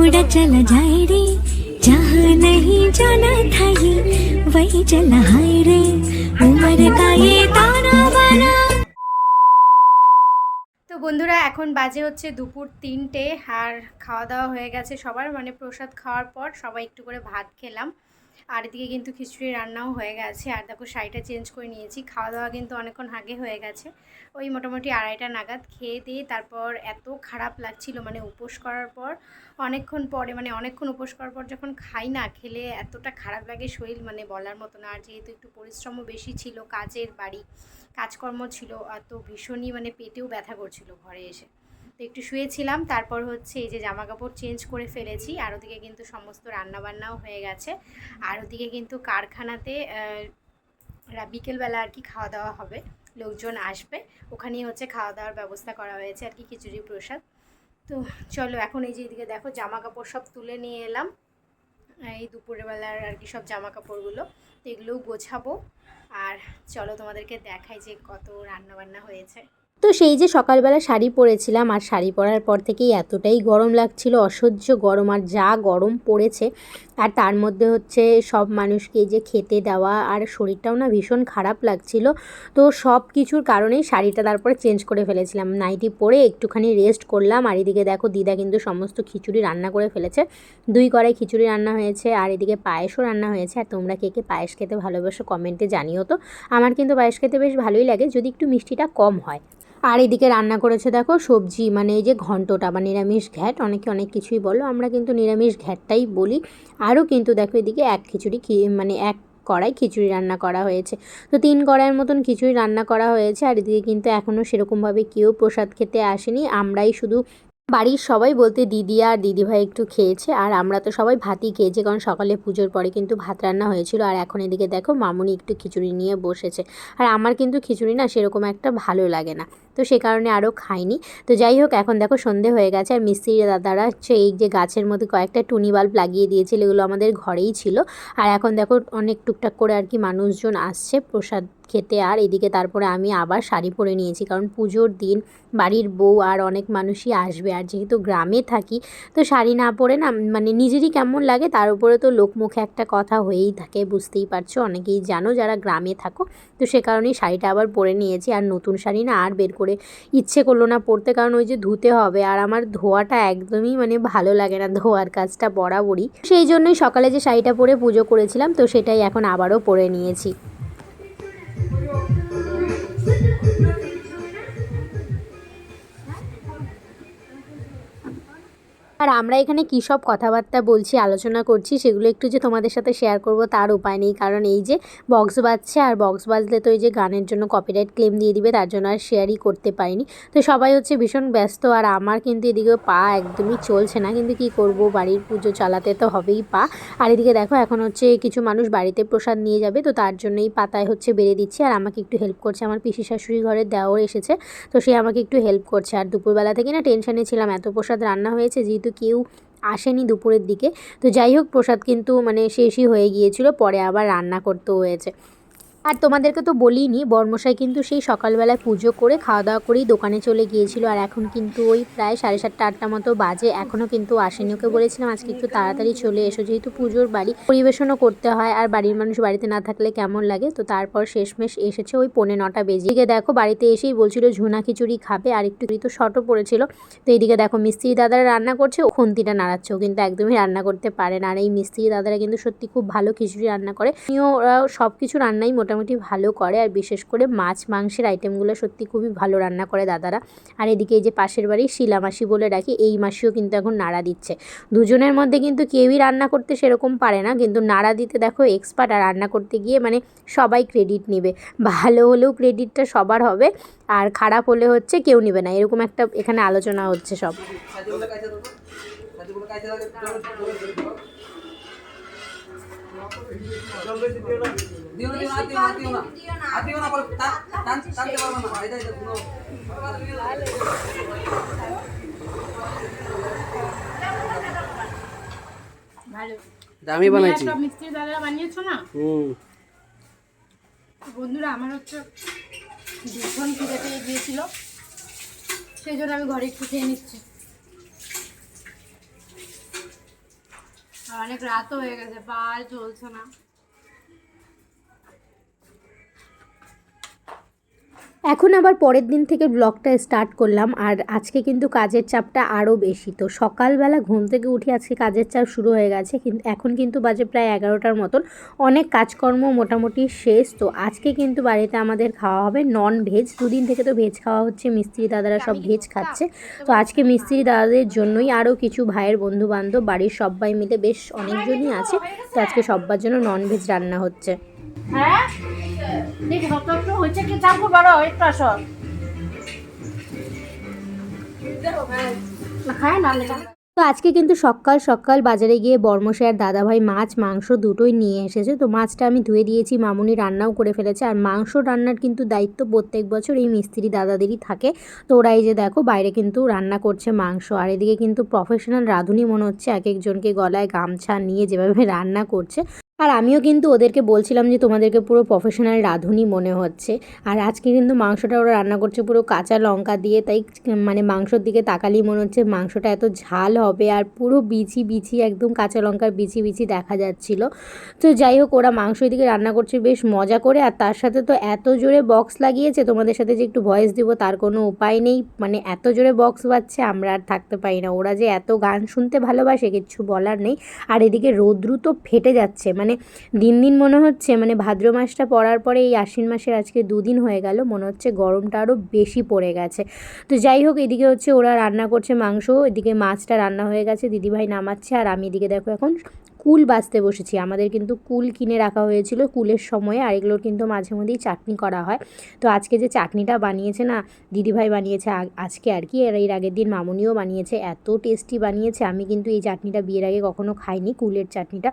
उड़ा चला जाए रे जहाँ नहीं जाना था ये वही चला हाय रे उम्र का ये ताना बाना তো বন্ধুরা এখন বাজে হচ্ছে দুপুর তিনটে আর খাওয়া দাওয়া হয়ে গেছে সবার মানে প্রসাদ খাওয়ার পর সবাই একটু করে ভাত খেলাম আর এদিকে কিন্তু খিচুড়ি রান্নাও হয়ে গেছে। আর দেখো, শাড়িটা চেঞ্জ করে নিয়েছি। খাওয়া দাওয়া কিন্তু অনেকক্ষণ আগে হয়ে গেছে। ওই মোটামুটি আড়াইটা নাগাদ খেয়ে দিয়ে তারপর এত খারাপ লাগছিল মানে উপোস করার পর, অনেকক্ষণ পরে মানে অনেকক্ষণ উপোস করার পর যখন খাই না, খেলে এতটা খারাপ লাগে শরীর মানে বলার মতো না। আর যেহেতু একটু পরিশ্রমও বেশি ছিল, কাজের বাড়ি, কাজকর্ম ছিল, আর তো ভীষণই মানে পেটেও ব্যথা করছিল ঘরে এসে। তো একটু শুয়েছিলাম, তারপর হচ্ছে এই যে জামা কাপড় চেঞ্জ করে ফেলেছি, আর ওদিকে কিন্তু সমস্ত রান্নাবান্নাও হয়ে গেছে। আর ওদিকে কিন্তু কারখানাতে বিকেলবেলা আর কি খাওয়া দাওয়া হবে, লোকজন আসবে। ওখানেই হচ্ছে খাওয়া দাওয়ার ব্যবস্থা করা হয়েছে আর কি খিচুড়ি প্রসাদ। তো চলো এখন এই যে এদিকে দেখো জামা কাপড় সব তুলে নিয়ে এলাম। এই দুপুরের বেলার আর কি সব জামা কাপড়গুলো তো এগুলোও গোছাবো। আর চলো তোমাদেরকে দেখাই যে কত রান্নাবান্না হয়েছে। তো সেই যে সকালবেলা শাড়ি পরেছিলাম আর শাড়ি পরার পর থেকেই এতটাই গরম লাগছিল, অসহ্য গরম আর যা গরম পড়েছে আর তার মধ্যে হচ্ছে সব মানুষকে যে খেতে দেওয়া আর শরীরটাও না ভীষণ খারাপ লাগছিল। তো সব কিছুর কারণেই শাড়িটা তারপরে চেঞ্জ করে ফেলেছিলাম। নাইটি পরে একটুখানি রেস্ট করলাম আর এদিকে দেখো দিদা কিন্তু সমস্ত খিচুড়ি রান্না করে ফেলেছে। দুই কড়াই খিচুড়ি রান্না হয়েছে আর এদিকে পায়েসও রান্না হয়েছে। আর তোমরা কে কে পায়েস খেতে ভালোবাসো কমেন্টে জানিও তো। আমার কিন্তু পায়েস খেতে বেশ ভালোই লাগে, যদি একটু মিষ্টিটা কম হয়। আর এদিকে রান্না করেছে দেখো সবজি মানে এই যে ঘন্টটা বা নিরামিষ ঘ্যাট, অনেকে অনেক কিছুই বলো, আমরা কিন্তু নিরামিষ ঘ্যাটটাই বলি। আরও কিন্তু দেখো এদিকে এক খিচুড়ি মানে এক কড়াই খিচুড়ি রান্না করা হয়েছে। তো তিন কড়াইয়ের মতন খিচুড়ি রান্না করা হয়েছে, আর এদিকে কিন্তু এখনও সেরকমভাবে কেউ প্রসাদ খেতে আসেনি, আমরাই শুধু বাড়ির সবাই বলতে দিদি আর দিদিভাই একটু খেয়েছে, আর আমরা তো সবাই ভাতই খেয়েছি, কারণ সকালে পুজোর পরে কিন্তু ভাত রান্না হয়েছিল, আর এখন এদিকে দেখো মামুনি একটু খিচুড়ি নিয়ে বসেছে। আর আমার কিন্তু খিচুড়ি না সেরকম একটা ভালো লাগে না, তো সে কারণে আরও খাইনি। তো যাই হোক, এখন দেখো সন্ধে হয়ে গেছে, আর মিস্ত্রি দাদারা হচ্ছে এই যে গাছের মধ্যে কয়েকটা টুনি বাল্ব লাগিয়ে দিয়েছিল, এগুলো আমাদের ঘরেই ছিল। আর এখন দেখো অনেক টুকটাক করে আর কি মানুষজন আসছে, প্রসাদ খেতে আর এদিকে তারপরে আমি আবার শাড়ি পরে নিয়েছি। কারণ পুজোর দিন বাড়ির বউ আর অনেক মানুষই আসবে। আর যেহেতু গ্রামে থাকি, তো শাড়ি না পরে না মানে নিজেরই কেমন লাগে, তার উপরে তো লোকমুখে একটা কথা হয়েই থাকে, বুঝতেই পারছ? অনেকেই জানো যারা গ্রামে থাকো, তো সে কারণেই শাড়িটা আবার পরে নিয়েছি। আর নতুন শাড়ি না আর বের করে ইচ্ছে করল না পরতে, কারণ ওই যে ধুতে হবে। আর আমার ধোয়াটা একদমই মানে ভালো লাগে না, ধোয়ার কাজটা বরাবরই। সেই জন্যই সকালে যে শাড়িটা পরে পুজো করেছিলাম, তো সেটাই এখন আবারও পরে নিয়েছি। আর আমরা এখানে কী সব কথাবার্তা বলছি, আলোচনা করছি, সেগুলো একটু যে তোমাদের সাথে শেয়ার করব তার উপায় নেই। কারণ এই যে বক্স বাজছে আর বক্স বাজলে তো এই যে গানের জন্য কপিরাইট ক্লেম দিয়ে দিবে, তার জন্য আর শেয়ারই করতে পারিনি। তো সবাই হচ্ছে ভীষণ ব্যস্ত আর আমার কিন্তু এদিকে পা একদমই চলছে না। কিন্তু কি করব, বাড়ির পুজো চালাতে তো হবেই পা। আর এদিকে দেখো, এখন হচ্ছে কিছু মানুষ বাড়িতে প্রসাদ নিয়ে যাবে, তো তার জন্যই পাতায় হচ্ছে বেড়ে দিচ্ছে। আর আমাকে একটু হেল্প করছে, আমার পিসি শাশুড়ি ঘরের দেওয়ার এসেছে, তো সে আমাকে একটু হেল্প করছে। আর দুপুরবেলা থেকে না টেনশনে ছিলাম, এত প্রসাদ রান্না হয়েছে, যেহেতু কেউ আসেনি দুপুরের দিকে। তো যাই হোক, প্রসাদ কিন্তু মানে শেষই হয়ে গিয়েছিল, পরে আবার রান্না করতেও হয়েছে। আর তোমাদেরকে তো বলিনি, বর্মশাই কিন্তু সেই সকালবেলায় পুজো করে খাওয়া দাওয়া করেই দোকানে চলে গিয়েছিল আর এখন কিন্তু ওই প্রায় সাড়ে সাতটা, আটটা মতো বাজে। এখনও কিন্তু আসেনি। ওকে বলেছিলাম, আজকে একটু তাড়াতাড়ি চলে এসো। যেহেতু পুজোর বাড়ি, পরিবেশনও করতে হয় আর বাড়ির মানুষ বাড়িতে না থাকলে কেমন লাগে? তো তারপর শেষমেশ এসেছে ওই পৌনে নটা বেজে। এদিকে দেখো, বাড়িতে এসেই বলছিল, ঝুনা খিচুড়ি খাবে। আর একটু তো শর্টও পড়েছিল। তো এইদিকে দেখো, মিস্ত্রি দাদারা রান্না করছে। ও খুন্তিটা নাড়াচ্ছে। ও কিন্তু একদমই রান্না করতে পারে না। আর এই মিস্ত্রি দাদারা কিন্তু সত্যি খুব ভালো খিচুড়ি রান্না করে। ওরাও সব কিছু রান্নাই মোটামুটি ভালো করে আর বিশেষ করে মাছ, মাংসের আইটেমগুলো সত্যি খুবই ভালো রান্না করে দাদারা। আর এদিকে এই যে পাশের বাড়ি শিলা মাসি বলে ডাকি, এই মাসিও কিন্তু এখন নাড়া দিচ্ছে। দুজনের মধ্যে কিন্তু কেউই রান্না করতে সেরকম পারে না, কিন্তু নাড়া দিতে দেখো এক্সপার্ট আর রান্না করতে গিয়ে মানে সবাই ক্রেডিট নেবে। ভালো হলেও ক্রেডিটটা সবার হবে, আর খারাপ হলে হচ্ছে কেউ নেবে না। এরকম একটা এখানে আলোচনা হচ্ছে সব। দিও না দিও না দিও না দিও না দিও না বল টান টান টানতে পারব না এটা এটা শুনো ভালো বানাইছি মিস্ত্রি দাদারা বানিয়েছো না? হুম। বন্ধুরা আমার হচ্ছে ভীষণ খিদে পেয়ে গিয়েছিল। সেই জন্য আমি ঘরে একটু খেয়ে নিচ্ছি। অনেক রাতও হয়ে গেছে পা আর চলছে না। এখন আবার পরের দিন থেকে ব্লগটা স্টার্ট করলাম, আর আজকে কিন্তু কাজের চাপটা আরও বেশি। তো সকালবেলা ঘুম থেকে উঠে আজকে কাজের চাপ শুরু হয়ে গেছে কিন্তু এখন কিন্তু বাজে প্রায় এগারোটার মতন। অনেক কাজকর্ম মোটামুটি শেষ, তো আজকে কিন্তু বাড়িতে আমাদের খাওয়া হবে নন ভেজ দুদিন থেকে তো ভেজ খাওয়া হচ্ছে, মিস্ত্রি দাদারা সব ভেজ খাচ্ছে। তো আজকে মিস্ত্রি দাদাদের জন্যই আরও কিছু ভাইয়ের বন্ধু বান্ধব বাড়ির সবাই মিলে বেশ অনেকজনই আছে, তো আজকে সবার জন্য নন ভেজ রান্না হচ্ছে। হ্যাঁ? হয়েছে কি? একটু তো আজকে কিন্তু সকাল সকাল বাজারে গিয়ে বর্মশায়ের দাদাভাই মাছ, মাংস দুটোই নিয়ে এসেছে। তো মাছটা আমি ধুয়ে দিয়েছি, মামুনি রান্নাও করে ফেলেছে। আর মাংস রান্নার কিন্তু দায়িত্ব প্রত্যেক বছর এই মিস্ত্রি দাদাদেরই থাকে। তো ওরা এই যে দেখো, বাইরে কিন্তু রান্না করছে মাংস। আর এদিকে কিন্তু প্রফেশনাল রাঁধুনি মনে হচ্ছে এক একজনকে গলায় গামছা নিয়ে যেভাবে রান্না করছে। আর আমিও কিন্তু ওদেরকে বলছিলাম যে তোমাদেরকে পুরো প্রফেশনাল রাঁধুনি মনে হচ্ছে। আর আজকে কিন্তু মাংসটা ওরা রান্না করছে পুরো কাঁচা লঙ্কা দিয়ে, তাই মানে মাংসর দিকে তাকালেই মনে হচ্ছে মাংসটা এত ঝাল হবে আর পুরো বিচি বিচি একদম কাঁচা লঙ্কার বিচি বিচি দেখা যাচ্ছিল। তো যাই হোক, ওরা মাংস দিকে রান্না করছে বেশ মজা করে আর তার সাথে তো এত জোরে বক্স লাগিয়েছে, তোমাদের সাথে যে একটু ভয়েস দিব তার কোনো উপায় নেই। মানে এত জোরে বক্স বাজছে, আমরা আর থাকতে পারি না। ওরা যে এত গান শুনতে ভালোবাসে, কিচ্ছু বলার নেই। আর এদিকে রৌদ্রু তো ফেটে যাচ্ছে মানে দিন দিন মনে হচ্ছে মানে ভাদ্র মাসটা পড়ার পরে এই আশ্বিন মাসের আজকে দুদিন হয়ে গেল, মনে হচ্ছে গরমটা আরও বেশি পড়ে গেছে। তো যাই হোক, এদিকে হচ্ছে ওরা রান্না করছে মাংস, এদিকে মাছটা রান্না হয়ে গেছে, দিদিভাই নামাচ্ছে আর আমি এদিকে দেখো এখন কুল বাছতে বসেছি। আমাদের কিন্তু কুল কিনে রাখা হয়েছিল কুলের সময়ে, আর এগুলোর কিন্তু মাঝে মধ্যেই চাটনি করা হয়। তো আজকে যে চাটনিটা বানিয়েছে না, দিদিভাই বানিয়েছে আজকে আর কি, আর এর আগের দিন মামুনিও বানিয়েছে, এত টেস্টি বানিয়েছে। আমি কিন্তু এই চাটনিটা বিয়ের আগে কখনো খাইনি, কুলের চাটনিটা।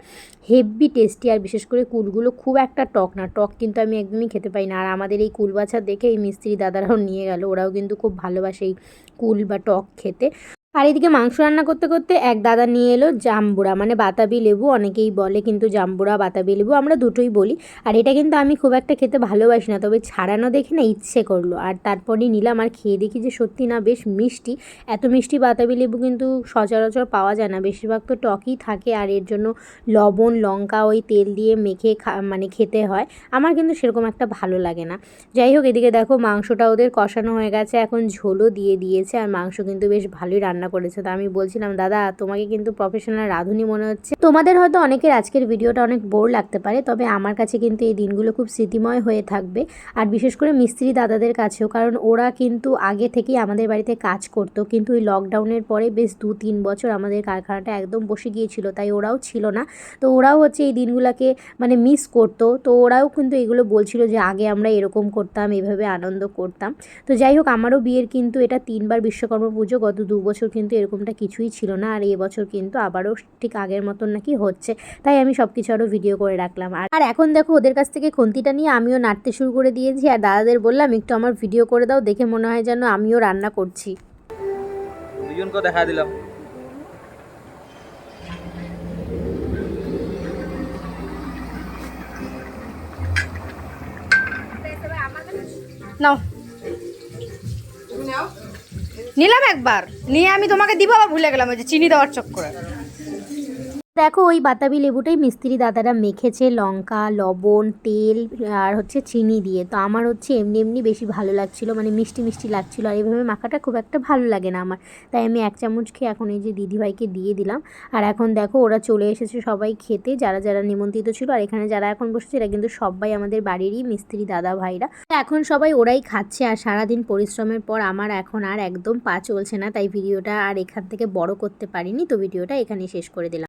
হেভি টেস্টি আর বিশেষ করে কুলগুলো খুব একটা টক না। টক কিন্তু আমি একদমই খেতে পাই না। আর আমাদের এই কুল বাছা দেখে এই মিস্ত্রি দাদারাও নিয়ে গেল। ওরাও কিন্তু খুব ভালোবাসে এই কুল বা টক খেতে। আর এদিকে মাংস রান্না করতে করতে এক দাদা নিয়ে এলো জাম্বুরা মানে বাতাবি লেবু অনেকেই বলে কিন্তু জাম্বুরা বাতাবি লেবু আমরা দুটোই বলি। আর এটা কিন্তু আমি খুব একটা খেতে ভালোবাসি না, তবে ছাড়ানো দেখে না ইচ্ছে করল। আর তারপরেই নিলাম আর খেয়ে দেখি যে সত্যি না বেশ মিষ্টি। এত মিষ্টি বাতাবি লেবু কিন্তু সচরাচর পাওয়া যায় না। বেশিরভাগ তো টকই থাকে আর এর জন্য লবণ, লঙ্কা ওই তেল দিয়ে মেখে মানে খেতে হয়। আমার কিন্তু সেরকম একটা ভালো লাগে না। যাই হোক, এদিকে দেখো মাংসটা ওদের কষানো হয়ে গেছে। এখন ঝোলও দিয়ে দিয়েছে আর মাংস কিন্তু বেশ ভালোই রান্না করেছে। তো আমি বলছিলাম, দাদা, তোমাকে কিন্তু প্রফেশনাল রাঁধুনি মনে হচ্ছে। তোমাদের হয়তো অনেকের আজকের ভিডিওটা অনেক বোর লাগতে পারে, তবে আমার কাছে কিন্তু এই দিনগুলো খুব স্মৃতিময় হয়ে থাকবে। আর বিশেষ করে মিস্ত্রি দাদাদের কাছেও, কারণ ওরা কিন্তু আগে থেকেই আমাদের বাড়িতে কাজ করতো। কিন্তু ওই লকডাউনের পরে বেশ দু তিন বছর আমাদের কারখানাটা একদম বসে গিয়েছিল, তাই ওরাও ছিল না। তো ওরাও হচ্ছে এই দিনগুলোকে মানে মিস করতো। তো ওরাও কিন্তু এগুলো বলছিল যে, আগে আমরা এরকম করতাম, এভাবে আনন্দ করতাম। তো যাই হোক, আমারও বিয়ের কিন্তু এটা তিনবার বিশ্বকর্মা পুজো গত দু বছর কিন্তু এরকমটা কিছুই ছিল না। আর এবছর কিন্তু আবারও ঠিক আগের মতন নাকি হচ্ছে। তাই আমি সব কিছু আরও ভিডিও করে রাখলাম। আর আর এখন দেখো ওদের কাছ থেকে খন্তিটা নিয়ে আমিও নাড়তে শুরু করে দিয়েছি। আর দাদাদের বললাম একটু আমার ভিডিও করে দাও দেখে মনে হয় যেন আমিও রান্না করছি। দুজনকে দেখা দিলাম। নাও। নিলাম একবার। নিয়ে আমি তোমাকে দিব আবার ভুলে গেলাম ওই যে চিনি দেওয়ার চক্করে। দেখো, ওই বাতাবি লেবুটাই মিস্ত্রি দাদারা মেখেছে, লঙ্কা, লবণ, তেল, আর হচ্ছে চিনি দিয়ে। তো আমার হচ্ছে এমনি এমনি বেশি ভালো লাগছিল মানে মিষ্টি মিষ্টি লাগছিল, আর এইভাবে মাখাটা খুব একটা ভালো লাগে না আমার। তাই আমি এক চামচ খেয়ে এখন এই যে দিদিভাইকে দিয়ে দিলাম। আর এখন দেখো, ওরা চলে এসেছে সবাই খেতে, যারা যারা নিমন্ত্রিত ছিল, আর এখানে যারা এখন বসেছে, এরা কিন্তু সবাই আমাদের বাড়িরই মিস্ত্রি দাদা ভাইরা। এখন সবাই ওরাই খাচ্ছে, আর সারাদিন পরিশ্রমের পর আমার এখন আর একদম পা চলছে না, তাই ভিডিওটা আর এখান থেকে বড় করতে পারিনি, তো ভিডিওটা এখানেই শেষ করে দিলাম।